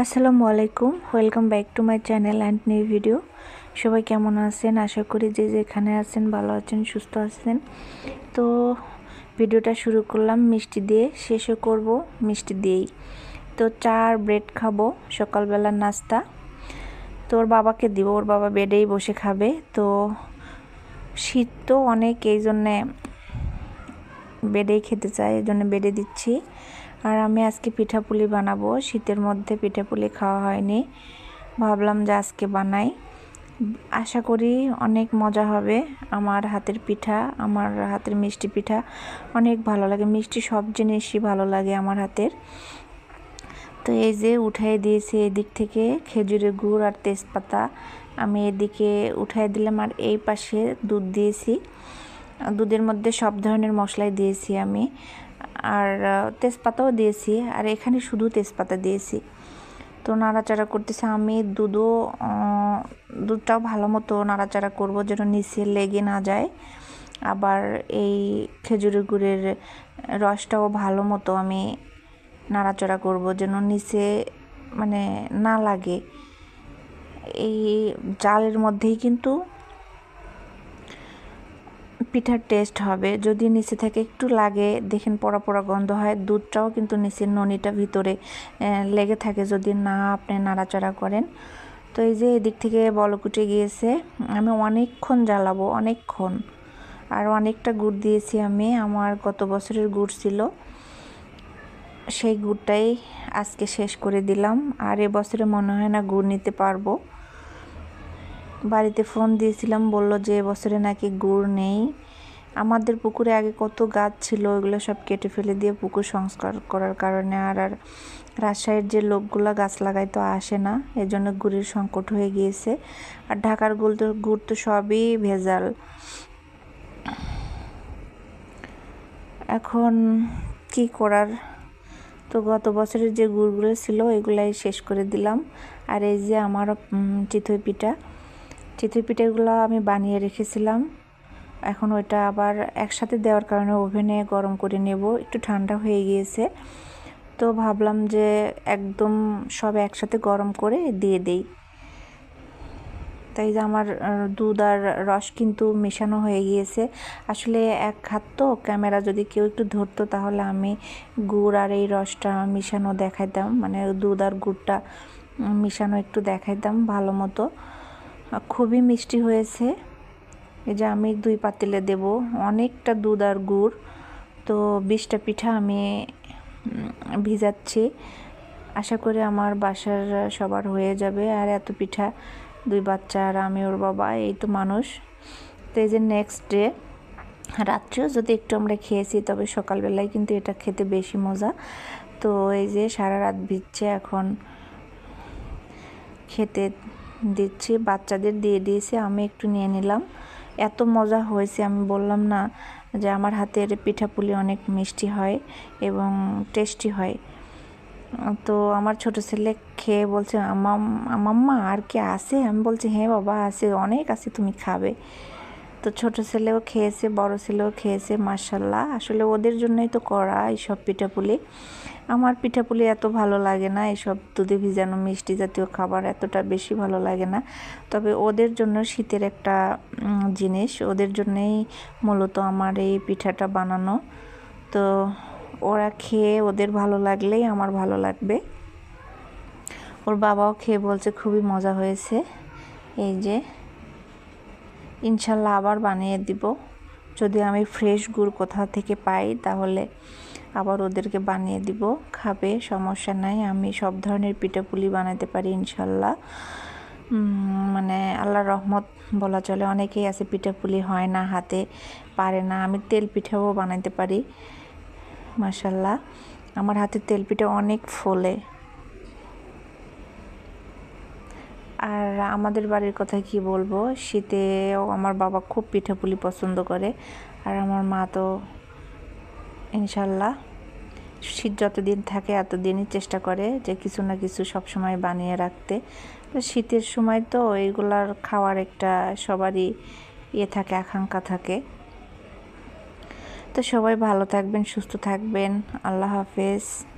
আসসালামু আলাইকুম। Welcome back to my channel and new video সবাই কেমন আছেন? আশা করি যে যেখানে আছেন, ভালো আছেন, সুস্থ আছেন। তো ভিডিওটা শুরু করলাম মিষ্টি দিয়ে, শেষও করব মিষ্টি দিয়েই। তো চা আর ব্রেড খাব সকালবেলার নাস্তা। তো ওর বাবাকে দিব, ওর বাবা বেডেই বসে খাবে। তো শীত তো অনেক এই জন্যে বেডেই খেতে চায় এই জন্য বেডে দিচ্ছি। আর আমি আজকে পিঠাপুলি বানাবো। শীতের মধ্যে পিঠাপুলি খাওয়া হয়নি। ভাবলাম যে আজকে বানাই। আশা করি অনেক মজা হবে। আমার হাতের পিঠা, আমার হাতের মিষ্টি পিঠা অনেক ভালো লাগে। মিষ্টি সব জিনিসই ভালো লাগে আমার হাতের। তো এই যে উঠাই দিয়েছি এদিক থেকে খেজুরের গুড় আর তেজপাতা। আমি এদিকে উঠাই দিলাম আর এই পাশে দুধ দিয়েছি। দুধের মধ্যে সব ধরনের মশলাই দিয়েছি আমি। আর তেজপাতাও দিয়েছি। আর এখানে শুধু তেজপাতা দিয়েছি। তো নাড়াচাড়া করতেছে। আমি দুধও দুধটাও ভালো মতো নাড়াচাড়া করব যেন নিচে লেগে না যায়। আবার এই খেজুরের গুড়ের রসটাও ভালো মতো আমি নাড়াচাড়া করব যেন নিচে মানে না লাগে। এই জালের মধ্যেই কিন্তু পিঠার টেস্ট হবে। যদি নিচে থেকে একটু লাগে, দেখেন পড়া পড়া গন্ধ হয়, দুধটাও কিন্তু নিচের ননিটা ভিতরে লেগে থাকে যদি না আপনি নাড়াচাড়া করেন। তো এই যে এদিক থেকে বলকুটে গিয়েছে, আমি অনেকক্ষণ জ্বালাবো, অনেকক্ষণ। আর অনেকটা গুড় দিয়েছি আমি, আমার গত বছরের গুড় ছিল। সেই গুড়টাই আজকে শেষ করে দিলাম। আর এবছরে মনে হয় না গুড় নিতে পারব। বাড়িতে ফোন দিয়েছিলাম, বলল যে এবছরে নাকি গুড় নেই। আমাদের পুকুরে আগে কত গাছ ছিল, ওইগুলো সব কেটে ফেলে দিয়ে পুকুর সংস্কার করার কারণে আর আর রাজশাহীর যে লোকগুলো গাছ লাগাই তো আসে না, এজন্য গুড়ের সংকট হয়ে গিয়েছে। আর ঢাকার গুড় তো গুড় তো সবই ভেজাল। এখন কি করার? তো গত বছরের যে গুড়গুলো ছিল এগুলাই শেষ করে দিলাম। আর এই যে আমার চিতই পিঠা চিতই পিঠাগুলো আমি বানিয়ে রেখেছিলাম। এখন ওইটা আবার একসাথে দেওয়ার কারণে ওভেনে গরম করে নেব। একটু ঠান্ডা হয়ে গিয়েছে। তো ভাবলাম যে একদম সব একসাথে গরম করে দিয়ে দেই। তাই যে আমার দুধ আর রস কিন্তু মেশানো হয়ে গিয়েছে। আসলে এক হাত তো ক্যামেরা যদি কেউ একটু ধরতো তাহলে আমি গুড় আর এই রসটা মিশানো দেখাইতাম। মানে দুধ আর গুড়টা মিশানো একটু দেখাইতাম ভালো মতো। খুবই মিষ্টি হয়েছে। এই যে আমি দুই পাতিলে দেব, অনেকটা দুধ আর গুড়। তো বিশটা পিঠা আমি ভিজাচ্ছি। আশা করি আমার বাসার সবার হয়ে যাবে। আর এত পিঠা, দুই বাচ্চা আর আমি, ওর বাবা, এই তো মানুষ। তো এই যে নেক্সট ডে রাত্রেও যদি একটু আমরা খেয়েছি, তবে সকালবেলায় কিন্তু এটা খেতে বেশি মজা। তো এই যে সারা রাত ভিজছে এখন, খেতে দিচ্ছি, বাচ্চাদের দিয়ে দিয়েছি, আমি একটু নিয়ে নিলাম। এত মজা হয়েছে, আমি বললাম না যে আমার হাতের পিঠাপুলি অনেক মিষ্টি হয় এবং টেস্টি হয়। তো আমার ছোট ছেলে খেয়ে বলছে মাম্মা আর কি আছে? আমি বলছি হ্যাঁ বাবা, আছে, অনেক আছে, তুমি খাবে। তো ছোট ছেলেও খেয়েছে, বড় ছেলেও খেয়েছে মার্শাল্লাহ আসলে ওদের জন্যই তো করা এইসব পিঠাপুলি। আমার পিঠাপুলি এত ভালো লাগে না এসব দুধে ভিজানো মিষ্টি জাতীয় খাবার এতটা বেশি ভালো লাগে না। তবে ওদের জন্য শীতের একটা জিনিস, ওদের জন্যই মূলত আমার এই পিঠাটা বানানো। তো ওরা খেয়ে ওদের ভালো লাগলেই আমার ভালো লাগবে। ওর বাবাও খেয়ে বলছে খুবই মজা হয়েছে। এই যে ইনশাল্লাহ আবার বানিয়ে দিব। যদি আমি ফ্রেশ গুড় কোথাও থেকে পাই, তাহলে আবার ওদেরকে বানিয়ে দিব। খাবে, সমস্যা নাই, আমি সব ধরনের পিঠাপুলি বানাতে পারি ইনশাল্লাহ। মানে আল্লাহ রহমত বলা চলে, অনেকেই আছে পিঠাপুলি হয় না, হাতে পারে না, আমি তেল পিঠাও বানাইতে পারি মাসাল্লাহ আমার হাতে তেল পিঠা অনেক ফোলে। আর আমাদের বাড়ির কথা কি বলব? শীতেও আমার বাবা খুব পিঠাপুলি পছন্দ করে। আর আমার মা তো ইনশাল্লাহ শীত যতদিন থাকে এতদিনই চেষ্টা করে যে কিছু না কিছু সব সময় বানিয়ে রাখতে। তো শীতের সময় তো এইগুলার খাওয়ার একটা সবারই ইয়ে থাকে, আকাঙ্ক্ষা থাকে। তো সবাই ভালো থাকবেন, সুস্থ থাকবেন। আল্লাহ হাফেজ।